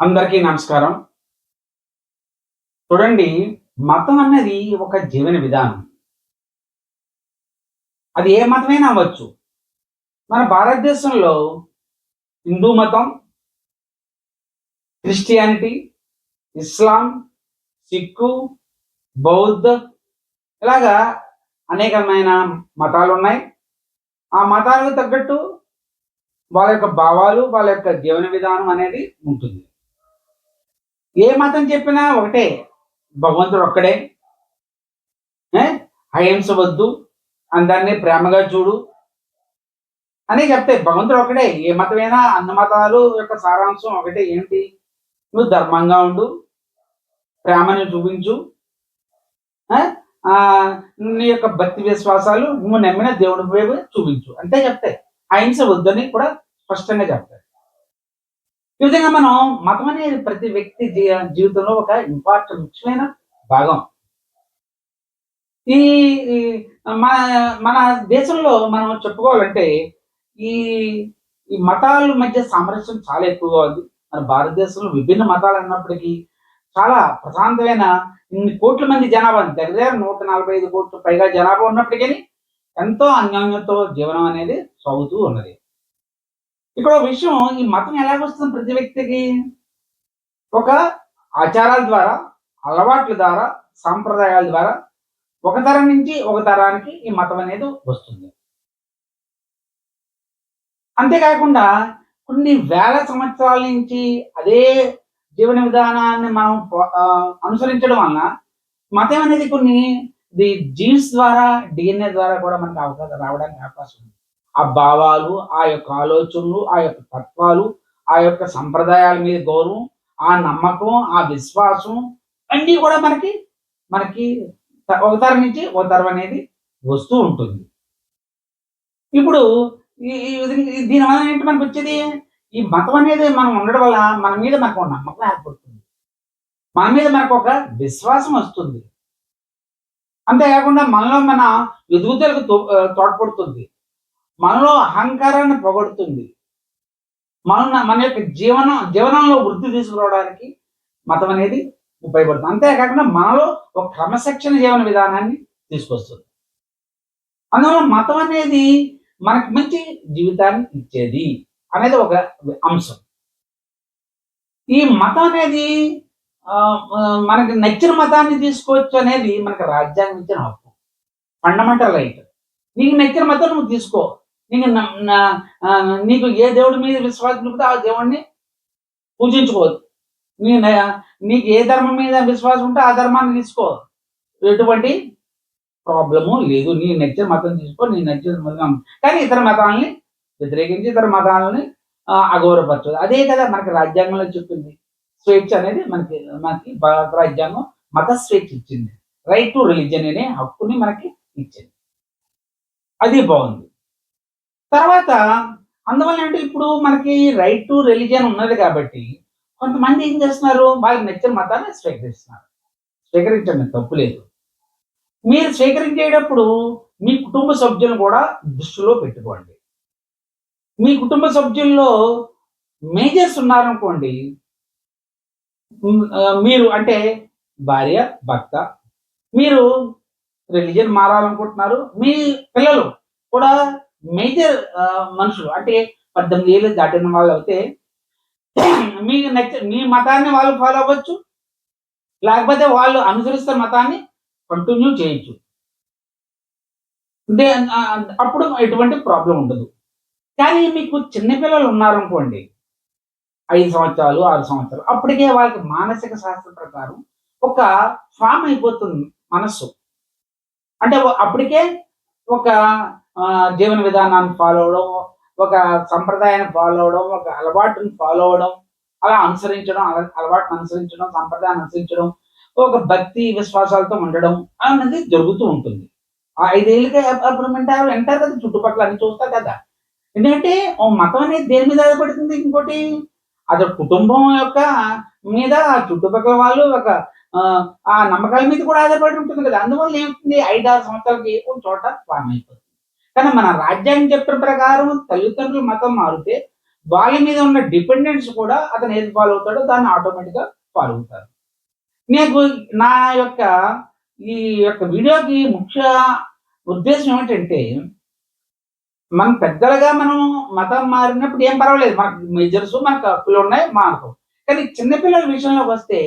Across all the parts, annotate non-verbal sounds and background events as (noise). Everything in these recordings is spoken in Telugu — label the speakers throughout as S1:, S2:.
S1: అందరికీ నమస్కారం. చూడండి మతం అన్నది ఒక జీవన విధానం. అది ఏ మతమైనా అవ్వచ్చు. మన భారతదేశంలో హిందూ మతం క్రిస్టియానిటీ ఇస్లాం సిక్కు బౌద్ధ ఇలాగా అనేకమైన మతాలు ఉన్నాయి ఆ మతాలకు తగ్గట్టు వాళ్ళ యొక్క భావాలు వాళ్ళ యొక్క జీవన విధానం అనేది ఉంటుంది. ఏ మతం చెప్పినా ఒకటే భగవంతుడు ఒక్కడే. ఏ? అహింస వద్దు అందరినీ ప్రేమగా చూడు. అని చెప్తాయి భగవంతుడు ఒకటే ఏ మతమైనా అన్ని మతాలు యొక్క సారాంశం ఒకటే. ఏంటి? నువ్వు ధర్మంగా ఉండు ప్రేమను చూపించు. ఆ, నీ యొక్క భక్తి విశ్వాసాలు నువ్వు నమ్మిన దేవుడి వైపు చూపించు. అంతే చెప్తాయి అహింస వద్దని కూడా స్పష్టంగా చెప్తాయి ఈ విధంగా మనం మతం అనేది ప్రతి వ్యక్తి జీ- జీవితంలో ఒక ఇంపార్టెంట్ ముఖ్యమైన భాగం. ఈ ఈ మన మన దేశంలో మనం చెప్పుకోవాలంటే ఈ ఈ మతాల మధ్య సామరస్యం చాలా ఎక్కువగా ఉంది. మన భారతదేశంలో విభిన్న మతాలు అన్నప్పటికీ చాలా ప్రశాంతమైన ఇన్ని కోట్ల మంది జనాభా దగ్గర దగ్గర నూట నలభై ఐదు కోట్ల పైగా జనాభా ఉన్నప్పటికీ ఎంతో అన్యోన్యతో జీవనం అనేది సాగుతూ ఉన్నది. ఇక్కడ విషయం ఈ మతం ఎలాగొస్తుంది ప్రతి వ్యక్తికి? ఒక ఆచారాల ద్వారా అలవాట్ల ద్వారా సాంప్రదాయాల ద్వారా ఒక తరం నుంచి ఒక తరానికి ఈ మతం అనేది వస్తుంది. అంతేకాకుండా కొన్ని వేల సంవత్సరాల నుంచి అదే జీవన విధానాన్ని మనం అనుసరించడం వలన మతం అనేది కొన్ని ది జీన్స్ ద్వారా డిఎన్ఏ ద్వారా కూడా మనకు అవకాశం రావడానికి అవకాశం ఉంది. ఆ భావాలు ఆ యొక్క ఆలోచనలు ఆ యొక్క తత్వాలు ఆ యొక్క సంప్రదాయాల మీద గౌరవం ఆ నమ్మకం ఆ విశ్వాసం అన్నీ కూడా మనకి మనకి ఒక తరం నుంచి ఒక తరం అనేది వస్తూ ఉంటుంది. ఇప్పుడు దీని వలన ఏంటి మనకు వచ్చేది? ఈ మతం అనేది మనం ఉండడం వల్ల మన మీద మనకు ఒక నమ్మకం ఏర్పడుతుంది. మన మీద మనకు ఒక విశ్వాసం వస్తుంది. అంతేకాకుండా మనలో మన ఎదుగుదలకు తో- తోడ్పడుతుంది. మనలో అహంకారాన్ని పొగడుతుంది. మన మన యొక్క జీవన జీవనంలో వృద్ధి తీసుకురావడానికి మతం అనేది ఉపయోగపడుతుంది. అంతేకాకుండా మనలో ఒక క్రమశిక్షణ జీవన విధానాన్ని తీసుకొస్తుంది. అందువల్ల మతం అనేది మనకు మంచి జీవితాన్ని ఇచ్చేది అనేది ఒక అంశం. ఈ మతం అనేది మనకి నచ్చిన మతాన్ని తీసుకోవచ్చు అనేది మనకు రాజ్యాంగం ఇచ్చిన హక్కు. ఫండమెంటల్ రైట్ నీకు నచ్చిన మతం నువ్వు తీసుకో. నీకు నా- నీకు ఏ దేవుడి మీద విశ్వాసం ఉంటుందో ఆ దేవుడిని పూజించుకోవద్దు. నీ న- నీకు ఏ ధర్మం మీద విశ్వాసం ఉంటే ఆ ధర్మాన్ని తీసుకో. ఎటువంటి ప్రాబ్లము లేదు. నీ నచ్చిన మతం తీసుకో నీ నచ్చిన మతం. కానీ ఇతర మతాలని వ్యతిరేకించి ఇతర మతాలని అగౌరవపరచదు అదే కదా మనకి రాజ్యాంగంలో చెప్పింది. స్వేచ్ఛ అనేది మనకి మనకి భారత రాజ్యాంగం మత స్వేచ్ఛ ఇచ్చింది. రైట్ టు రిలీజన్ అనే హక్కుని మనకి ఇచ్చింది. అది బాగుంది. తర్వాత అందువల్ల ఏంటంటే ఇప్పుడు మనకి రైట్ టు రిలీజియన్ ఉన్నది కాబట్టి కొంతమంది ఏం చేస్తున్నారు? వాళ్ళకి నచ్చిన మతాన్ని స్వీకరిస్తున్నారు. స్వీకరించండి తప్పు లేదు. మీరు స్వీకరించేటప్పుడు మీ కుటుంబ సభ్యులను కూడా దృష్టిలో పెట్టుకోండి. మీ కుటుంబ సభ్యుల్లో మేజర్స్ ఉన్నారనుకోండి మీరు అంటే భార్య భర్త మీరు రిలీజియన్ మారాలనుకుంటున్నారు మీ పిల్లలు కూడా మేజర్ మనుషులు. అంటే పద్దెనిమిది ఏళ్ళు దాటిన వాళ్ళు అయితే (clears throat) మీకు నచ్చ మీ మతాన్ని వాళ్ళు ఫాలో అవ్వచ్చు. లేకపోతే వాళ్ళు అనుసరిస్తున్న మతాన్ని కంటిన్యూ చేయొచ్చు. అంటే అప్పుడు ఎటువంటి ప్రాబ్లం ఉండదు. కానీ మీకు చిన్నపిల్లలు ఉన్నారనుకోండి ఐదు సంవత్సరాలు ఆరు సంవత్సరాలు అప్పటికే వాళ్ళకి మానసిక శాస్త్రం ప్రకారం ఒక ఫామ్ అయిపోతుంది మనస్సు. అంటే అప్పటికే ఒక జీవన విధానాన్ని ఫాలో అవడం ఒక సంప్రదాయాన్ని ఫాలో అవడం ఒక అలవాటుని ఫాలో అవడం అలా అనుసరించడం అలా అలవాటును అనుసరించడం సంప్రదాయాన్ని అనుసరించడం ఒక భక్తి విశ్వాసాలతో ఉండడం అనేది జరుగుతూ ఉంటుంది. ఆ ఐదేళ్ళకి అప్- అప్పుడు వింటారు కదా చుట్టుపక్కల అన్ని చూస్తారు కదా. ఎందుకంటే ఓ మతం అనేది దేని మీద ఆధారపడుతుంది ఇంకోటి? అది కుటుంబం యొక్క మీద ఆ చుట్టుపక్కల వాళ్ళు ఒక ఆ, నమ్మకాల మీద కూడా ఆధారపడి ఉంటుంది కదా. అందువల్ల ఏమవుతుంది? ఐదు ఆరు సంవత్సరాలకి ఒక చోట ఫామ్ అయిపోతుంది. కానీ మన రాజ్యాంగం చెప్పిన ప్రకారం తల్లిదండ్రుల మతం మారితే వాళ్ళ మీద ఉన్న డిపెండెన్స్ కూడా అతను ఏది ఫాలో అవుతాడో దాన్ని ఆటోమేటిక్గా ఫాలో అవుతారు. నీకు నా యొక్క ఈ యొక్క వీడియోకి ముఖ్య ఉద్దేశం ఏమిటంటే మనం పెద్దలుగా మనం మతం మారినప్పుడు ఏం పర్వాలేదు. మనకు మెజర్స్ మనకు హక్కులు ఉన్నాయి మాకు కానీ చిన్నపిల్లల విషయంలోకి వస్తే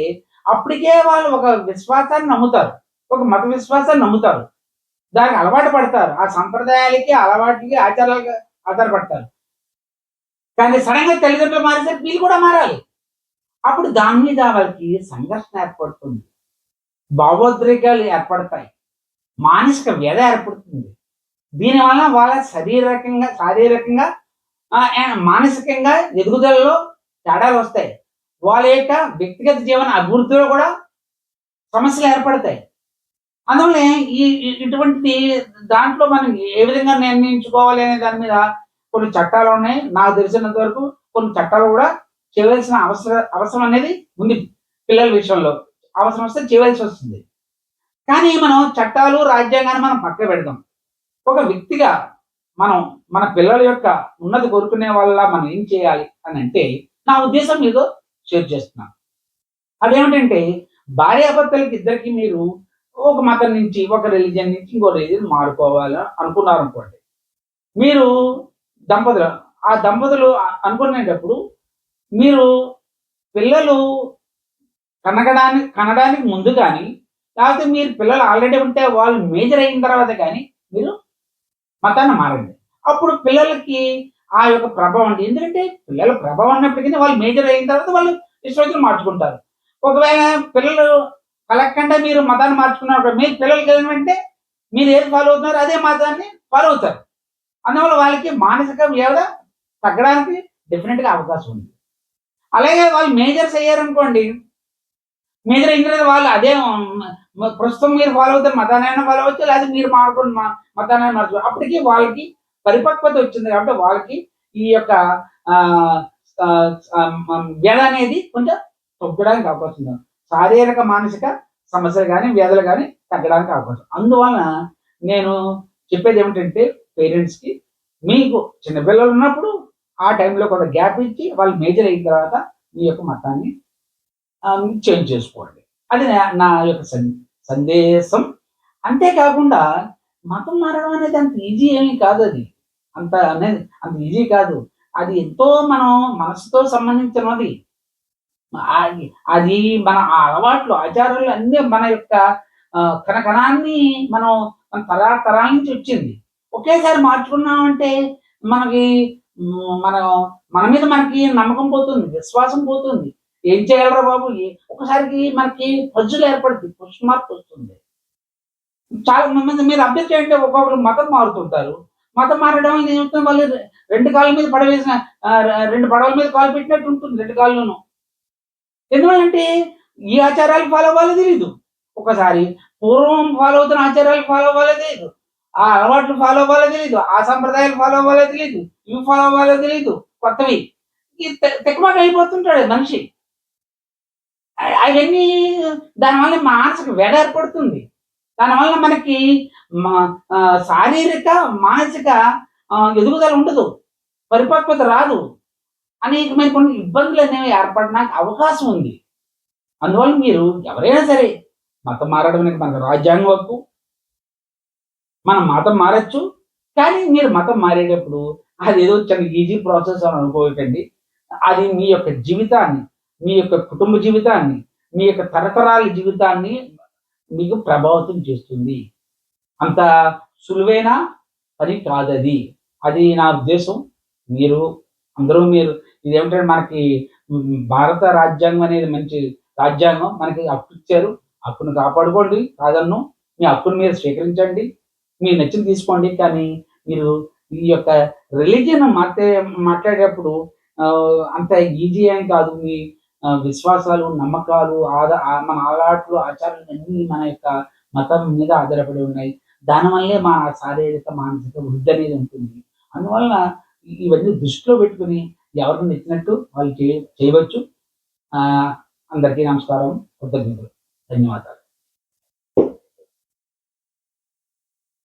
S1: అప్పటికే వాళ్ళు ఒక విశ్వాసాన్ని నమ్ముతారు. ఒక మత విశ్వాసాన్ని నమ్ముతారు. దానికి అలవాటు పడతారు. ఆ సంప్రదాయాలకి అలవాటుకి ఆచారాలకి ఆధారపడతారు. కానీ సడన్గా తల్లిదండ్రులు మారేసరికి వీళ్ళు కూడా మారాలి. అప్పుడు దాని మీద వాళ్ళకి సంఘర్షణ ఏర్పడుతుంది. భావోద్రేకాలు ఏర్పడతాయి. మానసిక వ్యధ ఏర్పడుతుంది. దీనివల్ల వాళ్ళ శారీరకంగా శారీరకంగా మానసికంగా ఎదుగుదలలో తేడాలు వస్తాయి. వాళ్ళ యొక్క వ్యక్తిగత జీవన అభివృద్ధిలో కూడా సమస్యలు ఏర్పడతాయి. అందువల్ల ఈ ఇటువంటి దాంట్లో మనం ఏ విధంగా నిర్ణయించుకోవాలి అనే దాని మీద కొన్ని చట్టాలు ఉన్నాయి. నాకు తెలిసినంత వరకు కొన్ని చట్టాలు కూడా చేయవలసిన అవసరం అవసరం అనేది ఉంది పిల్లల విషయంలో. అవసరం వస్తే చేయవలసి వస్తుంది. కానీ మనం చట్టాలు రాజ్యాంగాన్ని మనం పక్క పెడదాం. ఒక వ్యక్తిగా మనం మన పిల్లల యొక్క ఉన్నతి కోరుకునే వల్ల మనం ఏం చేయాలి అని అంటే నా ఉద్దేశం ఏదో షేర్ చేస్తున్నాను అదేమిటంటే భార్యాభర్తలకి ఇద్దరికి మీరు ఒక మతం నుంచి ఒక రిలీజియన్ నుంచి ఇంకో రిలీజియన్ మారుకోవాలి అనుకున్నారు అనుకోండి మీరు దంపతులు ఆ దంపతులు అనుకునేటప్పుడు మీరు పిల్లలు కనగడానికి కనడానికి ముందు కానీ లేకపోతే మీరు పిల్లలు ఆల్రెడీ ఉంటే వాళ్ళు మేజర్ అయిన తర్వాత కానీ మీరు మతాన్ని మారండి. అప్పుడు పిల్లలకి ఆ యొక్క ప్రభావం అంటే ఎందుకంటే పిల్లల ప్రభావం అన్నప్పటికీ వాళ్ళు మేజర్ అయిన తర్వాత వాళ్ళు ఇష్టం మార్చుకుంటారు. ఒకవేళ పిల్లలు కలగకుండా మీరు మతాన్ని మార్చుకున్నప్పుడు మీ పిల్లలకి ఏమంటే మీరు ఏది ఫాలో అవుతున్నారు అదే మతాన్ని ఫాలో అవుతారు. అందువల్ల వాళ్ళకి మానసిక వ్యవధ తగ్గడానికి డెఫినెట్గా అవకాశం ఉంది. అలాగే వాళ్ళు మేజర్స్ అయ్యారనుకోండి మేజర్ అయిన తర్వాత వాళ్ళు అదే ప్రస్తుతం మీరు ఫాలో అవుతారు మతానైనా ఫాలో అవచ్చు లేదా మీరు మారుకోండి మా మతాన్ని మార్చు అప్పటికి వాళ్ళకి పరిపక్వత వచ్చింది కాబట్టి వాళ్ళకి ఈ యొక్క ఆ, మ- వ్యధ అనేది కొంచెం తగ్గడానికి అవకాశం ఉంది. శారీరక మానసిక సమస్యలు కానీ వ్యాధులు కానీ తగ్గడానికి అవకాశం. అందువలన నేను చెప్పేది ఏమిటంటే పేరెంట్స్కి మీకు చిన్నపిల్లలు ఉన్నప్పుడు ఆ టైంలో కొంత గ్యాప్ ఇచ్చి వాళ్ళు మేజర్ అయిన తర్వాత మీ యొక్క మతాన్ని చేంజ్ చేసుకోండి. అది నా- యొక్క సందేశం. అంతేకాకుండా మతం మారడం అనేది అంత ఈజీ ఏమీ కాదు అది. అంత అనేది అంత ఈజీ కాదు. అది ఎంతో మనం మనసుతో సంబంధించినది. అది- అది మన ఆ అలవాట్లు ఆచారాలు అన్నీ మన యొక్క కనకణాన్ని మనం మన తరా తరాల నుంచి వచ్చింది. ఒకేసారి మార్చుకున్నామంటే మనకి మన మన మీద మనకి నమ్మకం పోతుంది విశ్వాసం పోతుంది. ఏం చేయాలరా బాబు? ఒకసారికి మనకి పజ్జులు ఏర్పడుతుంది క్వశ్చన్ మార్క్ వస్తుంది. చాలా మంది మీరు అభ్యర్థి చేయండి ఒక్కొక్కరు మతం మారుతుంటారు. మతం మారడం ఇది ఏమవుతుంది వాళ్ళు రెండు కాళ్ళ మీద పడవేసిన రెండు పడవల మీద కాలు పెట్టినట్టు ఉంటుంది రెండు కాళ్ళను ఎందువల్లంటే ఈ ఆచారాలు ఫాలో అవ్వాలో తెలియదు ఒకసారి పూర్వం ఫాలో అవుతున్న ఆచారాలు ఫాలో అవ్వాలో తెలియదు ఆ అలవాట్లు ఫాలో అవ్వాలో తెలియదు ఆ సంప్రదాయాలు ఫాలో అవ్వాలో తెలియదు ఇవి ఫాలో అవ్వాలో తెలియదు కొత్తవి. ఈ అయిపోతుంటాడు మనిషి. అవన్నీ దానివల్ల మానసిక వెడ ఏర్పడుతుంది. దానివల్ల మనకి మా- శారీరక మానసిక ఎదుగుదల ఉండదు. పరిపక్వత రాదు. అనేకమైన కొన్ని ఇబ్బందులు అనేవి ఏర్పడడానికి అవకాశం ఉంది. అందువల్ల మీరు ఎవరైనా సరే మతం మారడం అనేది మనకు రాజ్యాంగం హక్కు మనం మతం మారచ్చు. కానీ మీరు మతం మారేటప్పుడు అది ఏదో చిన్న ఈజీ ప్రాసెస్ అని అనుకోకండి. అది మీ యొక్క జీవితాన్ని మీ యొక్క కుటుంబ జీవితాన్ని మీ యొక్క తరతరాల జీవితాన్ని మీకు ప్రభావితం చేస్తుంది. అంత సులువైన పని కాదది. అది నా ఉద్దేశం. మీరు అందరూ మీరు ఇదేమిటంటే మనకి భారత రాజ్యాంగం అనేది మంచి రాజ్యాంగం మనకి హక్కు ఇచ్చారు. హక్కును కాపాడుకోండి కాదన్ను మీ హక్కును మీరు స్వీకరించండి. మీ నచ్చిన తీసుకోండి. కానీ మీరు ఈ యొక్క రిలీజియన్ మాట్లా మాట్లాడేటప్పుడు అంత ఈజీ ఏం కాదు. మీ విశ్వాసాలు నమ్మకాలు ఆదా మన అలవాట్లు ఆచారాలు అన్నీ మన యొక్క మతం మీద ఆధారపడి ఉన్నాయి. దానివల్లే మా శారీరక మానసిక వృద్ధి అనేది ఉంటుంది. అందువలన ఇవన్నీ దృష్టిలో పెట్టుకుని ఎవరిని నచ్చినట్టు వాళ్ళు చేయ చేయవచ్చు. ఆ, అందరికీ నమస్కారం. కృతజ్ఞతలు. ధన్యవాదాలు.